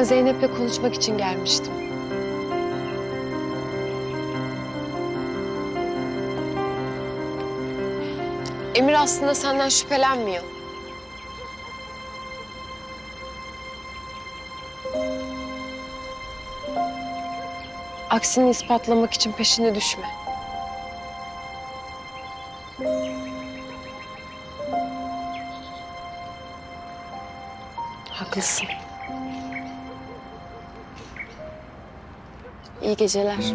Ben Zeynep'le konuşmak için gelmiştim. Emir aslında senden şüphelenmiyor. Aksini ispatlamak için peşine düşme. Haklısın. İyi geceler.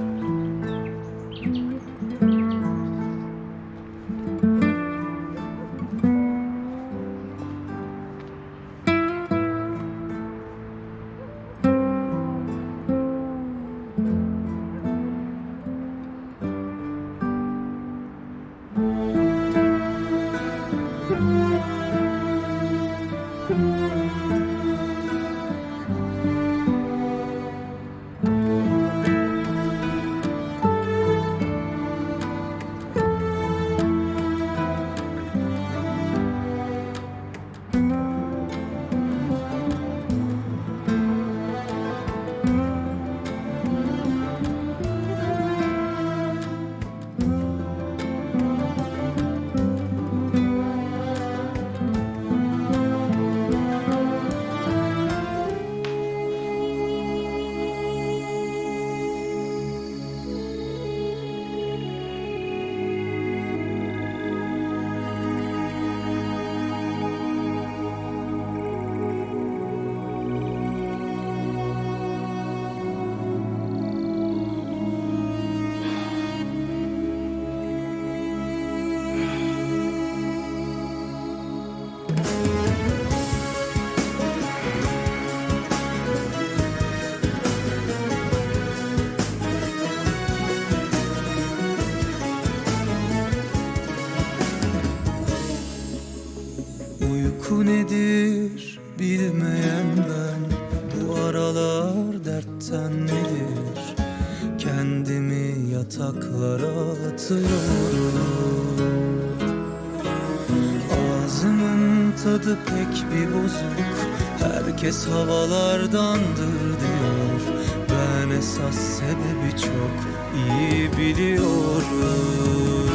Herkes havalardandır diyor. Ben esas sebebi çok iyi biliyorum.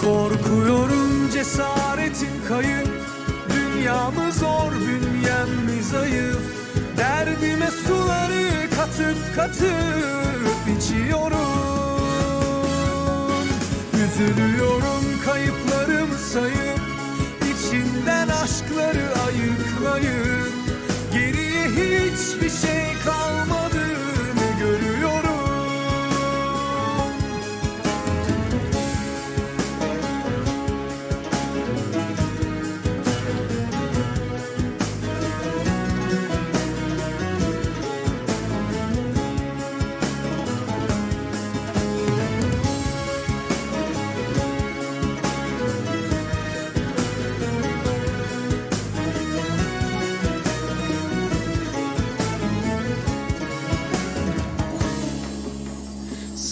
Korkuyorum cesaretim kayıp. Dünyamı zor bünyem mi zayıf. Derdime suları katıp katıp içiyorum. Üzülüyorum kayıplarımı sayıp. İçinden aşkları ayıklayıp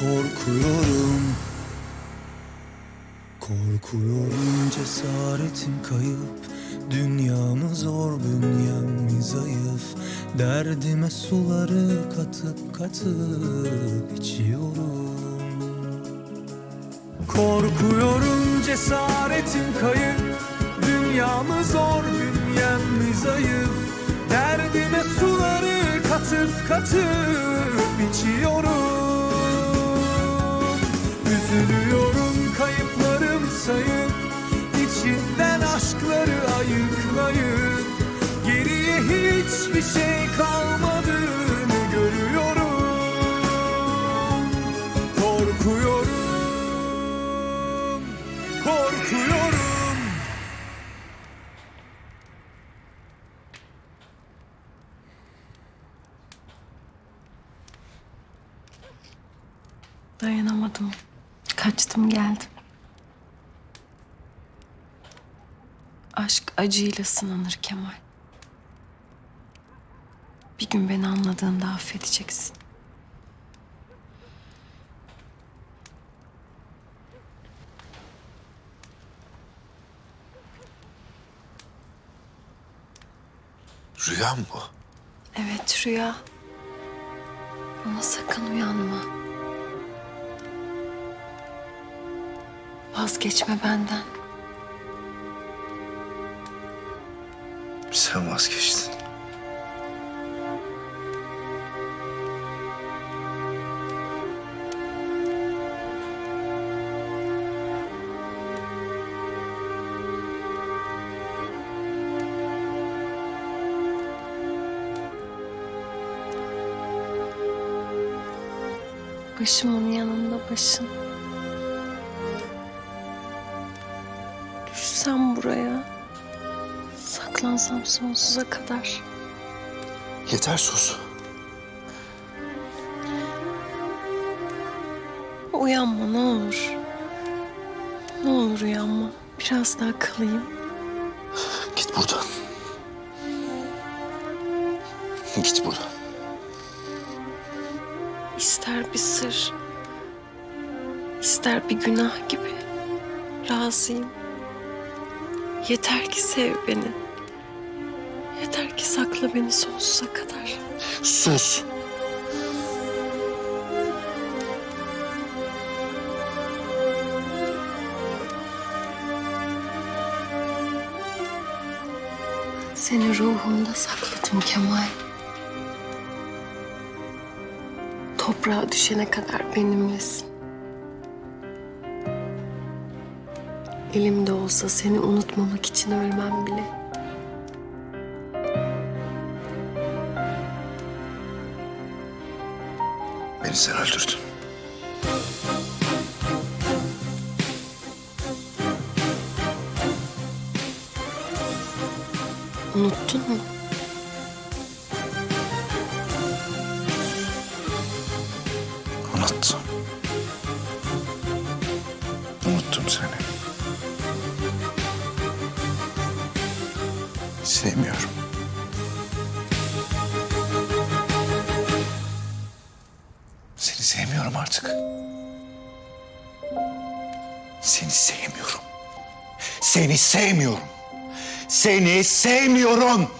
korkuyorum. Korkuyorum cesaretim kayıp. Dünyamı zor bünyem zayıf. Derdime suları katıp katıp içiyorum. Korkuyorum cesaretim kayıp. Dünyamı zor bünyem zayıf. Derdime suları katıp katıp içiyorum Üzülüyorum kayıplarım sayıp içinden aşkları ayıklayıp Geriye hiçbir şey kalmadığını Kaçtım geldim. Aşk acıyla sınanır Kemal. Bir gün beni anladığında affedeceksin. Rüya mı bu? Evet Rüya. Ama sakın uyanma. Vazgeçme benden. Sen vazgeçtin. Başımın yanında başın. Saklansam sonsuza kadar. Yeter sus. Uyanma ne olur. Ne olur uyanma. Biraz daha kalayım. Git buradan. Git buradan. İster bir sır, ister bir günah gibi razıyım. Yeter ki sev beni. Yeter ki sakla beni sonsuza kadar. Sus. Seni ruhumda sakladım Kemal. Toprağa düşene kadar benimlesin. Elimde olsa seni unutmamak için ölmem bile. Sen öldürdün. Unuttun mu? Seni sevmiyorum. Seni sevmiyorum.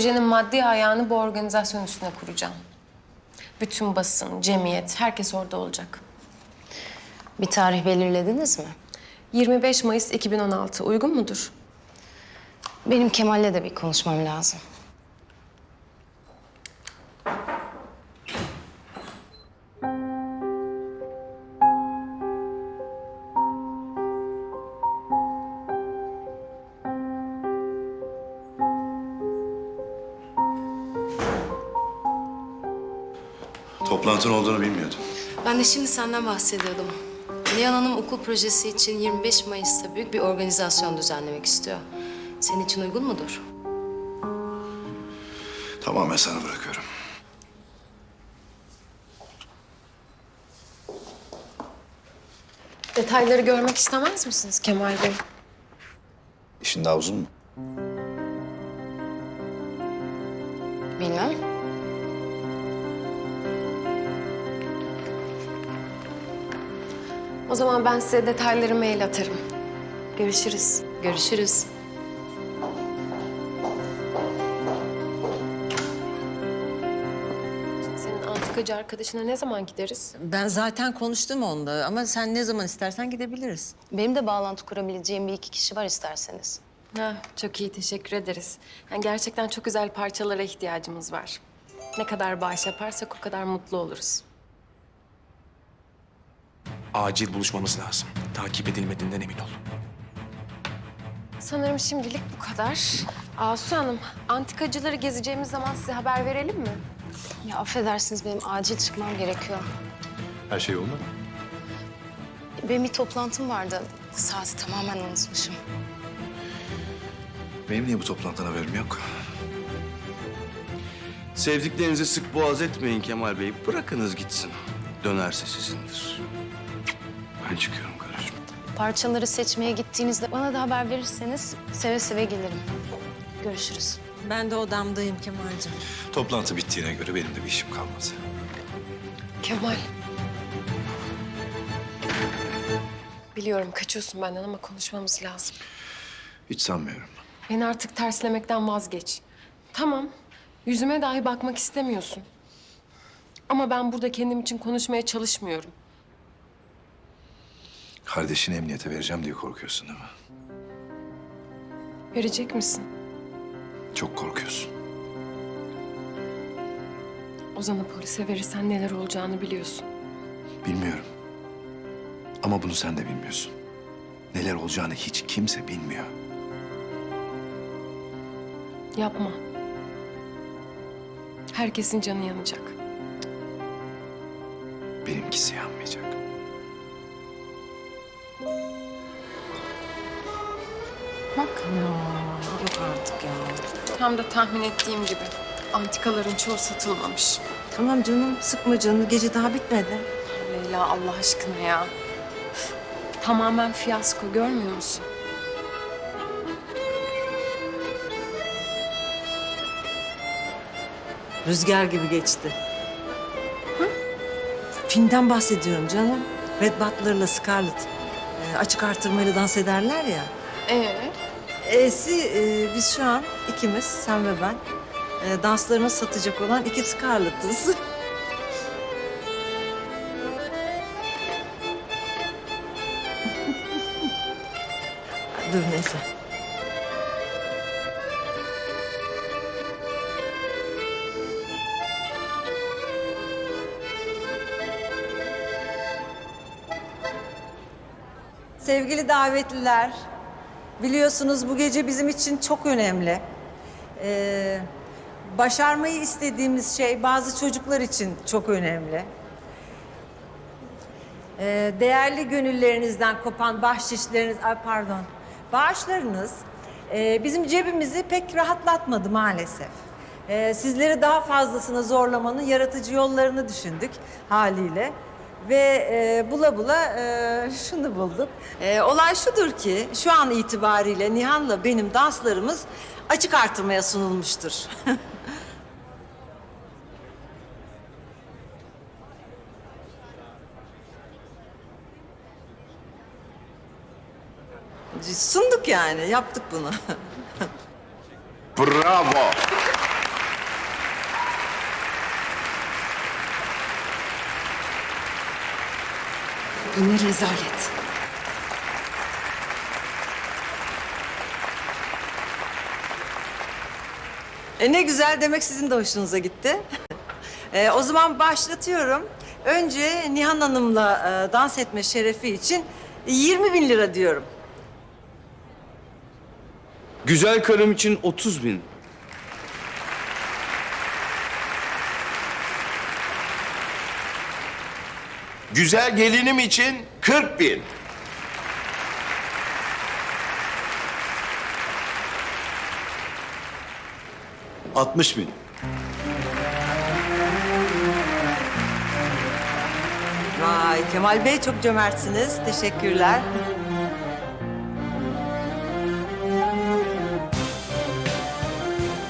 Projenin maddi ayağını bu organizasyon üstüne kuracağım. Bütün basın, cemiyet, herkes orada olacak. Bir tarih belirlediniz mi? 25 Mayıs 2016 uygun mudur? Benim Kemal'le de bir konuşmam lazım. Toplantın olduğunu bilmiyordum. Ben de şimdi senden bahsediyordum. Nihan Hanım okul projesi için 25 Mayıs'ta büyük bir organizasyon düzenlemek istiyor. Senin için uygun mudur? Tamamen sana bırakıyorum. Detayları görmek istemez misiniz Kemal Bey? İşin daha uzun mu? Zaman ben size detayları mail atarım. Görüşürüz. Görüşürüz. Senin antikacı arkadaşına ne zaman gideriz? Ben zaten konuştum onunla ama sen ne zaman istersen gidebiliriz. Benim de bağlantı kurabileceğim bir iki kişi var isterseniz. Ha, çok iyi teşekkür ederiz. Yani gerçekten çok güzel parçalara ihtiyacımız var. Ne kadar bağış yaparsak o kadar mutlu oluruz. Acil buluşmamız lazım. Takip edilmediğinden emin ol. Sanırım şimdilik bu kadar. Asu Hanım, antikacıları gezeceğimiz zaman size haber verelim mi? Ya affedersiniz benim acil çıkmam gerekiyor. Her şey yolunda mı? Benim bir toplantım vardı. Saati tamamen unutmuşum. Benim niye bu toplantıdan haberim yok? Sevdiklerinizi sık boğaz etmeyin Kemal Bey. Bırakınız gitsin. Dönerse sizindir. Ben çıkıyorum karıcığım. Parçaları seçmeye gittiğinizde bana da haber verirseniz seve seve gelirim. Görüşürüz. Ben de odamdayım Kemal'cim. Toplantı bittiğine göre benim de bir işim kalmadı. Kemal. Biliyorum kaçıyorsun benden ama konuşmamız lazım. Hiç sanmıyorum. Beni artık terslemekten vazgeç. Tamam, yüzüme dahi bakmak istemiyorsun. Ama ben burada kendim için konuşmaya çalışmıyorum. Kardeşini emniyete vereceğim diye korkuyorsun değil mi? Verecek misin? Çok korkuyorsun. Ozan'ı polise verirsen neler olacağını biliyorsun. Bilmiyorum. Ama bunu sen de bilmiyorsun. Neler olacağını hiç kimse bilmiyor. Yapma. Herkesin canı yanacak. Benimkisi yanmayacak. Bak ya, yok artık ya. Tam da tahmin ettiğim gibi. Antikaların çoğu satılmamış. Tamam canım, sıkma canını. Gece daha bitmedi. Leyla Allah aşkına ya. Tamamen fiyasko görmüyor musun? Rüzgar gibi geçti. Filmden bahsediyorum canım. Red Butler'la Scarlett. Ee, açık artırmayla dans ederler ya. Ee? E'si e, biz şu an ikimiz, sen ve ben. E, danslarını satacak olan iki Scarlett'ız. Dur neyse. Davetliler, biliyorsunuz bu gece bizim için çok önemli. Ee, başarmayı istediğimiz şey bazı çocuklar için çok önemli. Ee, değerli gönüllerinizden kopan bahşişleriniz, ay pardon, bağışlarınız e, bizim cebimizi pek rahatlatmadı maalesef. Ee, sizleri daha fazlasına zorlamanın yaratıcı yollarını düşündük haliyle. Ve e, bula bula e, şunu bulduk. E, olay şudur ki şu an itibariyle Nihan'la benim danslarımız açık artırmaya sunulmuştur. Sunduk yani, yaptık bunu. Bravo. Bu ne rezalet. E ne güzel demek sizin de hoşunuza gitti. E, o zaman başlatıyorum. Önce Nihan Hanım'la e, dans etme şerefi için 20 bin lira diyorum. Güzel karım için 30 bin. Güzel gelinim için 40 bin. Altmış bin. Vay Kemal Bey çok cömertsiniz. Teşekkürler.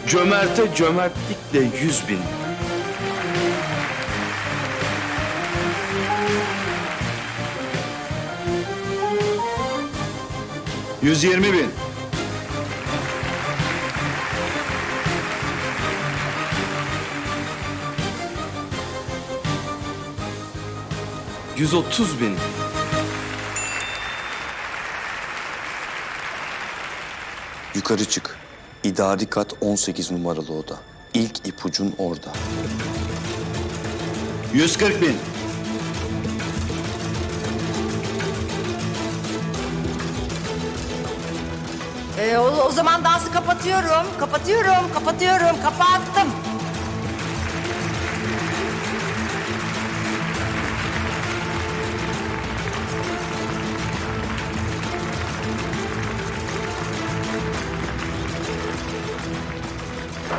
Cömerte cömertlikle 100 bin. Yüz yirmi bin. Yüz otuz bin. Yukarı çık. İdari kat 18 numaralı oda. İlk ipucun orada. Yüz kırk bin. Zaman dansı kapatıyorum. Kapatıyorum, kapatıyorum, kapattım.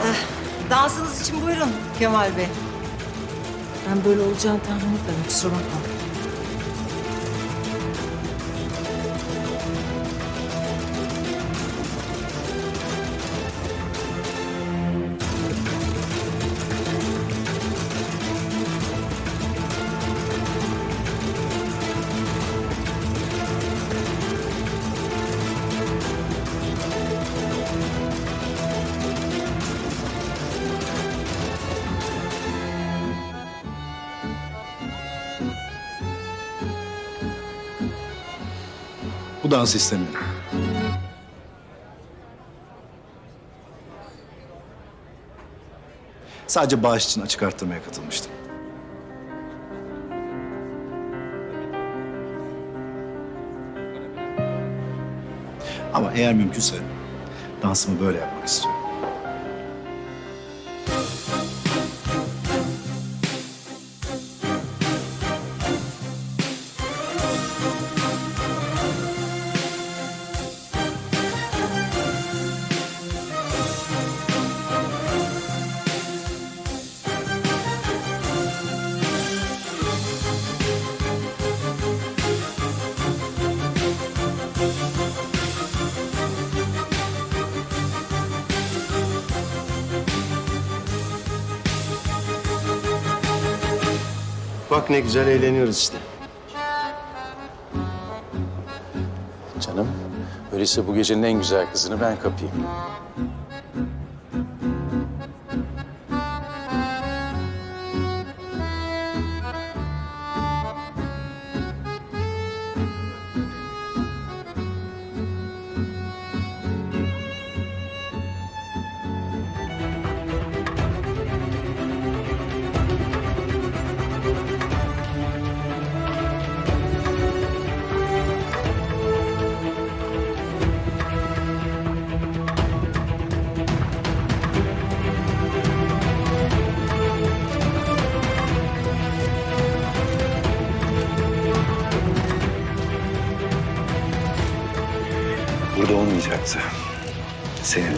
Eh, Dansınız için buyurun Kemal Bey. Ben böyle olacağını tahmin etmedim, kusura bakma. Dans istemiyorum. Sadece bağış için açık arttırmaya katılmıştım. Ama eğer mümkünse dansımı böyle yapmak istiyorum. Bak ne güzel eğleniyoruz işte. Canım, öyleyse bu gecenin en güzel kızını ben kapayım.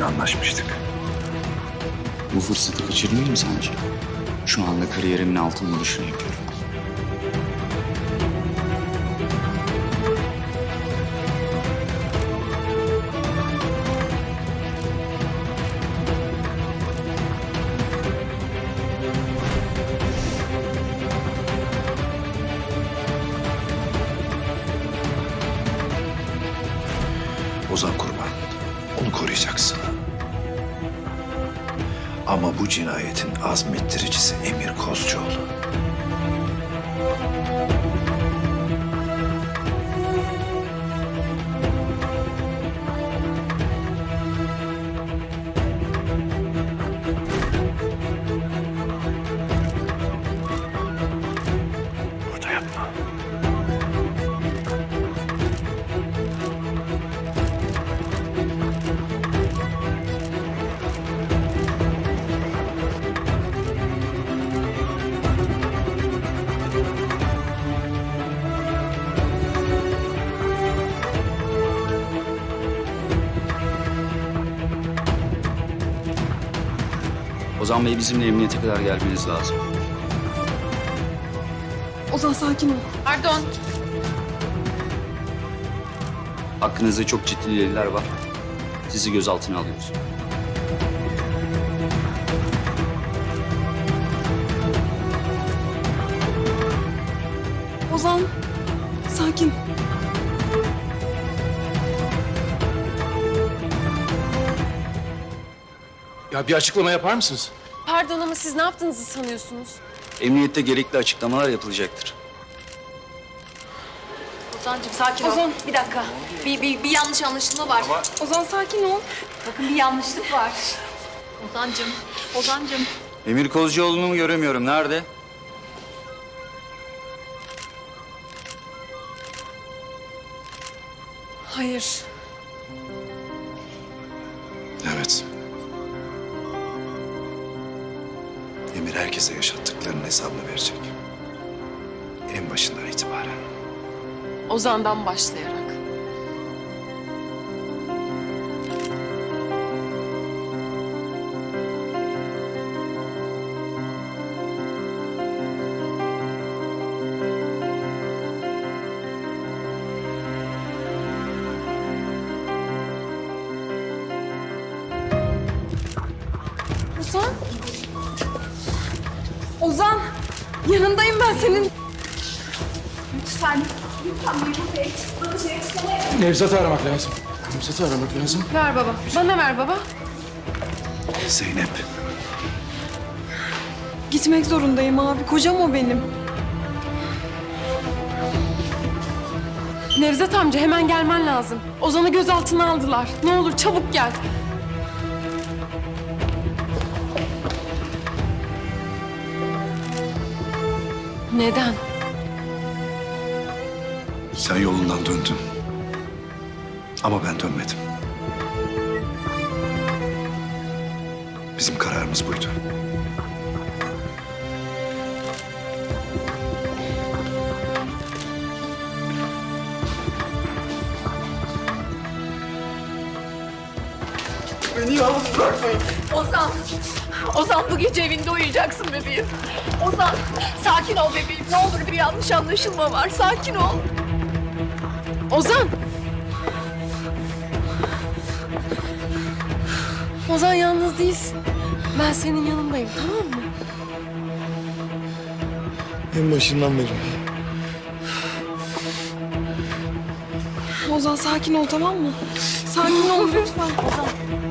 Seninle anlaşmıştık. Bu fırsatı kaçırmayayım sence? Şu anda kariyerimin altın vuruşunu yapıyorum. Ozan Kurban. Koruyacaksın. Ama bu cinayetin azmettiricisi Emir Kozcuoğlu. Ozan Bey bizimle emniyete kadar gelmeniz lazım. Ozan sakin ol. Pardon. Hakkınızda çok ciddi deliller var. Sizi gözaltına alıyoruz. Ozan Ya bir açıklama yapar mısınız? Pardon ama siz ne yaptığınızı sanıyorsunuz? Emniyette gerekli açıklamalar yapılacaktır. Ozancığım sakin ol. Bir dakika. Bir, bir, bir yanlış anlaşılma var. Ozan sakin ol. Bakın bir yanlışlık var. Ozancığım, Ozancığım. Emir Kozcuoğlu'nu mu göremiyorum? Nerede? Hayır. Emir herkese yaşattıklarının hesabını verecek. En başından itibaren. Ozan'dan başlayarak. Ozan. Ozan. Yanındayım ben senin. Nevzat'ı aramak lazım. Nevzat'ı aramak lazım. Ver baba. Bana ver baba. Zeynep. Gitmek zorundayım abi. Kocam o benim. Nevzat amca hemen gelmen lazım. Ozan'ı gözaltına aldılar. Ne olur çabuk gel. Neden? Sen yolundan döndün. Ama ben dönmedim. Bizim kararımız buydu. Ozan, Ozan bu gece evinde uyuyacaksın bebeğim. Ozan, sakin ol bebeğim. Ne olur bir yanlış anlaşılma var. Sakin ol. Ozan! Ozan yalnız değilsin. Ben senin yanındayım tamam mı? En başından beri. Ozan sakin ol tamam mı? Sakin ol lütfen. Ozan.